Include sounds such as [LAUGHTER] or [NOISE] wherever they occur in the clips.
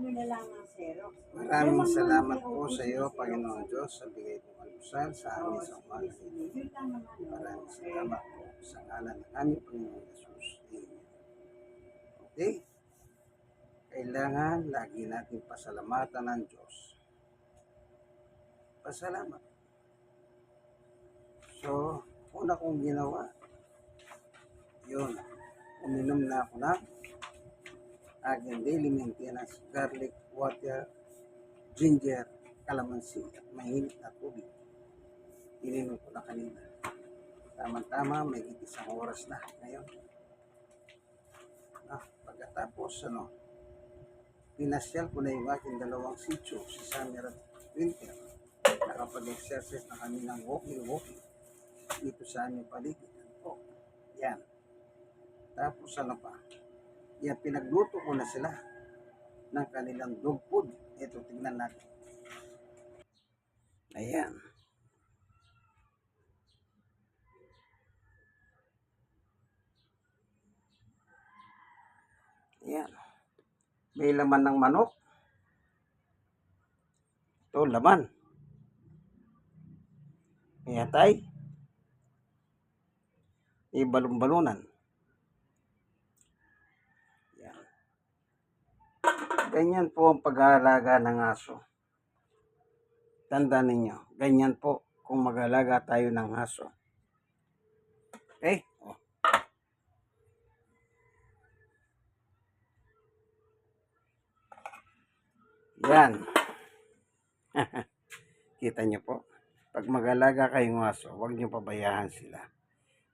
Maraming salamat po sa iyo, Panginoon Diyos, sa bigay kong alusal sa amin sa umaga. Maraming salamat po sa ngalan ng aming Panginoon Jesus. Amen. Okay? Kailangan lagi natin pasalamatan ng Diyos. Pasalamat. So, una kong ginawa, yun, uminom na ako ng aking daily maintenance, garlic, water, ginger, calamansi, at mainit na tubig. Ininom ko na kanina. Tama-tama, may isang oras na ngayon. Ah, pagkatapos, ano, pinasyal ko na yung aking dalawang sitio, si Summer at Winter. Nakapag-exercise na kami ng walking-walking dito sa aming paligid. Oh, yan. Tapos ano pa? Yan, pinagluto ko na sila ng kanilang dog food. Ito, tignan natin. Ayan. Ayan. May laman ng manok. Ito, laman. May atay. May balon-balunan. Yan. Ganyan po ang pag-aalaga ng aso. Tanda ninyo, ganyan po kung mag-aalaga tayo ng aso. Okay? Oh. Yan. [LAUGHS] Kita nyo po. Pag mag-alaga kayong aso, huwag nyo pabayaan sila.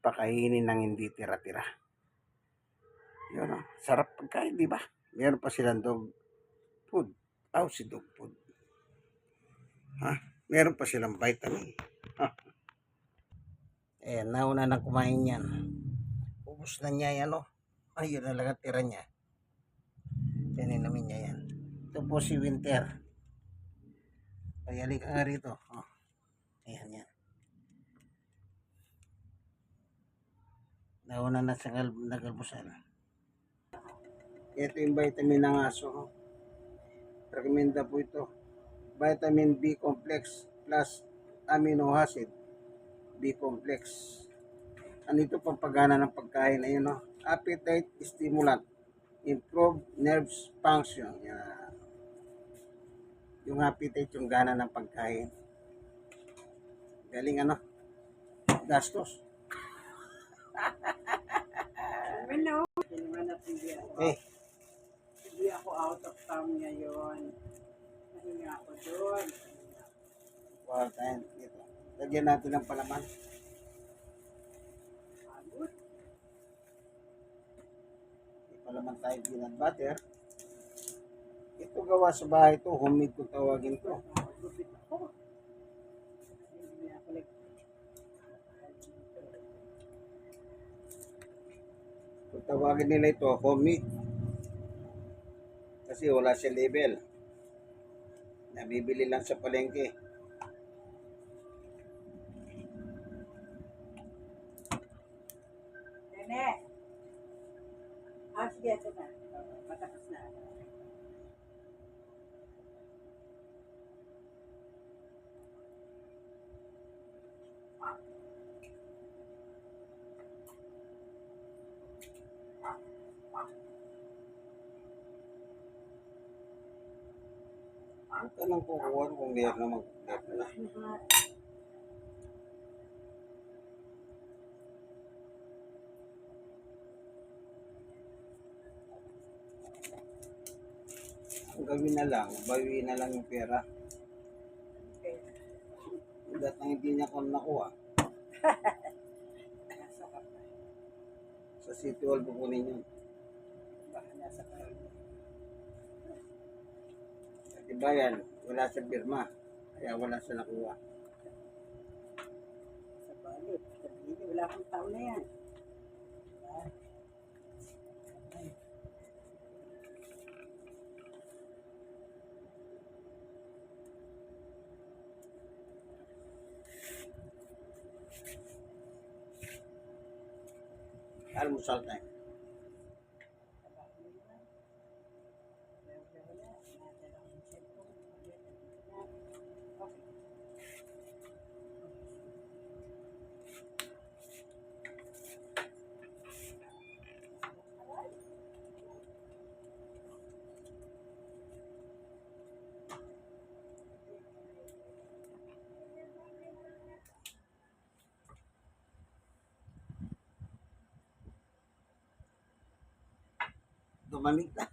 Pakainin ng hindi tira-tira. Yun o. Sarap pagkain, di ba? Meron pa silang dog food. Aw, si dog food. Ha? Meron pa silang vitamin. Ha? Eh, nauna na kumain yan. Ubus na niya yan, o. Ayun na lang ang tira niya. Yan namin niya yan. Ito po si Winter. Payali ka nga rito. Oh. Ayan yan. Nauna na sa gal nagalbusan. Ito yung vitamin ng aso. oh. Recommenda po ito. Vitamin B complex plus amino acid. B complex. Ano ito pang pagana ng pagkain? Ayun no? Appetite stimulant. Improve nerves function. Yan. Yung appetite, yung gana ng pagkain. Galing ano? Gastos. Ano? Hindi naman at hindi ako. Eh, Hindi ako out of town ngayon. Nahinga ako doon. wow, tayo. Lagyan natin ng palaman. Pagod. May palaman tayo peanut butter. Ito gawa sa bahay to. Homemade kung tawagin to. Gupit ako. Hindi ako tawagin nila ito, homemade. Kasi wala siya label. Nabibili lang sa palengke. Nene! Ah, sige, ito na. Matakas na. Tanong ko kung kung meron na mag-meron na. Ang gawin na lang, bawiin na lang yung pera. Okay. Dahil nang hindi niya ko nakuha, [LAUGHS] sa City Hall kukunin yun. At iba yan, wala sa birma. Kaya wala sa nakuha. Sa balik. Sabihin, wala akong tao na yan. Almusal time. Tumamig na.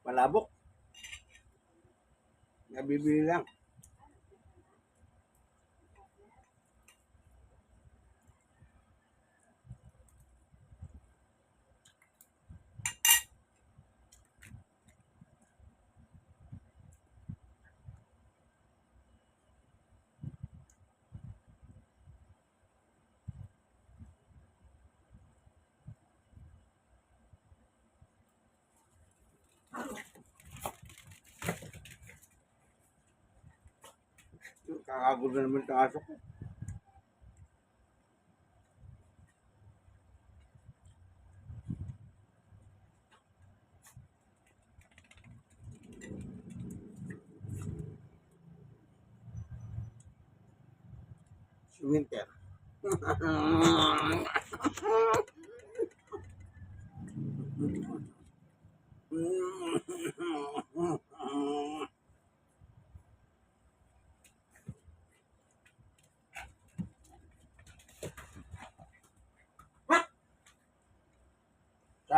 Palabok. Nabibili lang. Kakagulo na naman aso ko. Si Winter. [LAUGHS]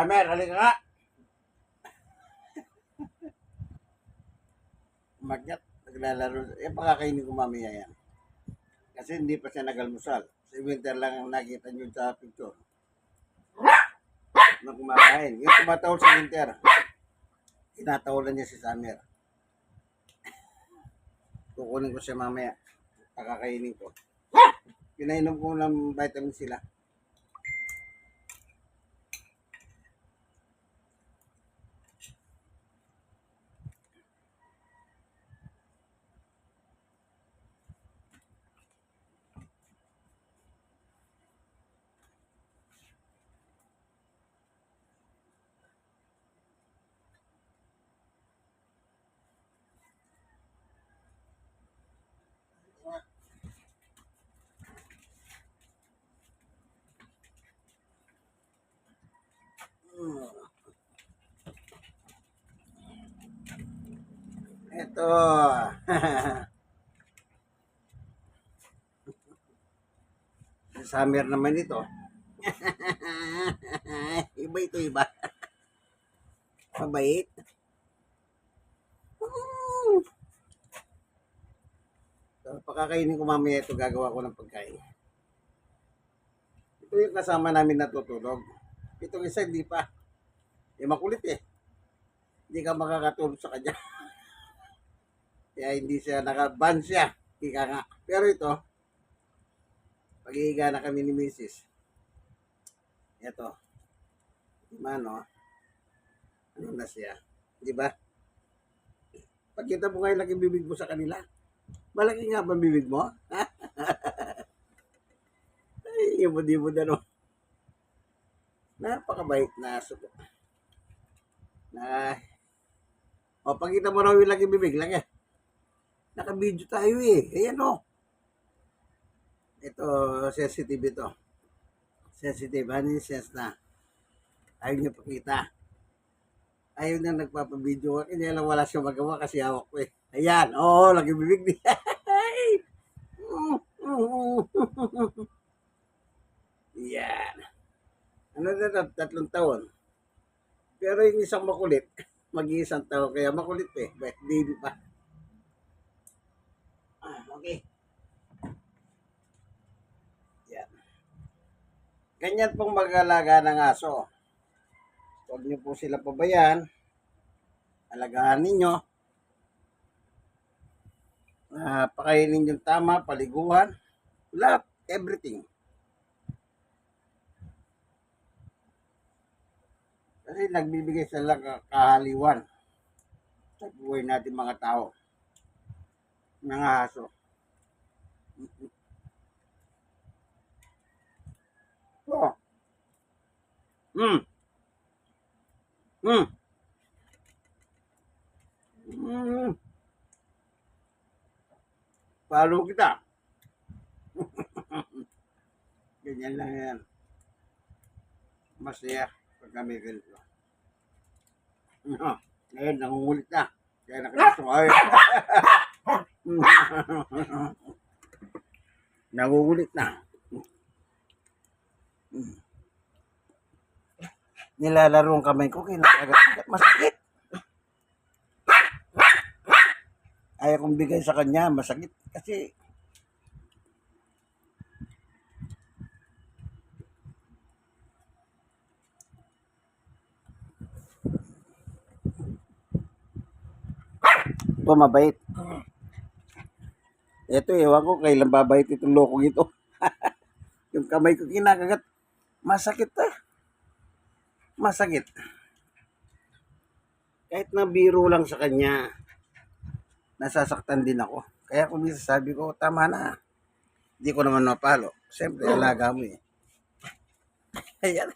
Summer, halika nga. Umakyat, naglalaro. Eh, pakakainin ko mamaya yan. Kasi hindi pa siya nagalmusal. Si Winter lang ang nakita niyo sa picture. Na kumakain. Yung tumatawal si Winter. Tinatawalan niya si Summer. Kukunin ko siya mamaya. Pakakainin ko. Pinainom ko ng vitamin sila. Ito. [LAUGHS] Summer naman ito. [LAUGHS] iba ito, iba. Mabait. So, pakakainin ko mamaya ito, gagawa ko ng pagkain. Ito yung kasama namin natutulog. Itong isa, hindi pa. Eh, makulit eh. Hindi ka makakatulog sa kanya. [LAUGHS] Kaya hindi siya, naka-ban siya. Ika nga. Pero ito, pag-iiga na kami ni Mrs. Ito. Mano, ano na siya. Di ba? Pagkita mo ngayon laki bibig mo sa kanila. Malaki nga ba bibig mo? [LAUGHS] Ay, di mo no. Napakabait na aso ko. Na, o, pagkita mo raw yung laki bibig lang eh. Naka-video tayo eh. Ayan o. Ito, sensitive ito. Sensitive. Ano yung sense na? Ayaw niya pakita. Ayaw na nagpapabideo. Kanya lang wala siya magawa kasi hawak ko eh. Ayan. Oo, lagi bibig niya. [LAUGHS] Yan. Ano na tat- tatlong taon. Pero yung isang makulit, [LAUGHS] mag-iisang taon. Kaya makulit eh. Baby pa. Ah, okay. Yan. Ganyan pong mag-alaga ng aso. Huwag niyo po sila pabayaan. Alagaan ninyo. Uh, pakainin yung tama, paliguan. Lahat, everything. Kasi nagbibigay sila ka- kahaliwan sa buhay natin mga tao ng aso. Oh. Mm. Mm. Mm. Palo kita. [LAUGHS] Ganyan lang yan. Masaya kami ganito. No, ngayon nangungulit na. Kaya nakita ko. [LAUGHS] Nagugulit na. Nilalaro ang kamay ko, kinakagat masakit. Ayaw kong bigay sa kanya, masakit. Kasi ito mabait. Ito, ewan ko kailan babait itong lokong ito. [LAUGHS] yung kamay ko kinakagat. Masakit ah. Masakit. Kahit na biro lang sa kanya, nasasaktan din ako. Kaya kung sabi ko, tama na. Hindi ko naman mapalo. Siyempre, alaga mo eh. [LAUGHS] Ayan.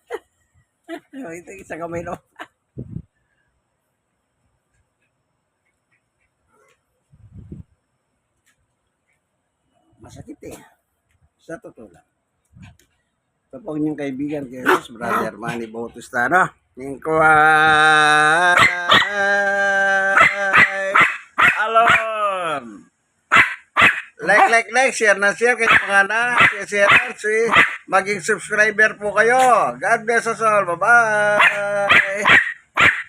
[LAUGHS] Ito isa kamay no. Masakit eh. Sa totoo lang. Ito po inyong kaibigan kay Ross, Brother Manny Bautistano. Inquay Alon! Like, like, like, share na share kayo mga na, share na, si maging subscriber po kayo. God bless us all. Bye-bye!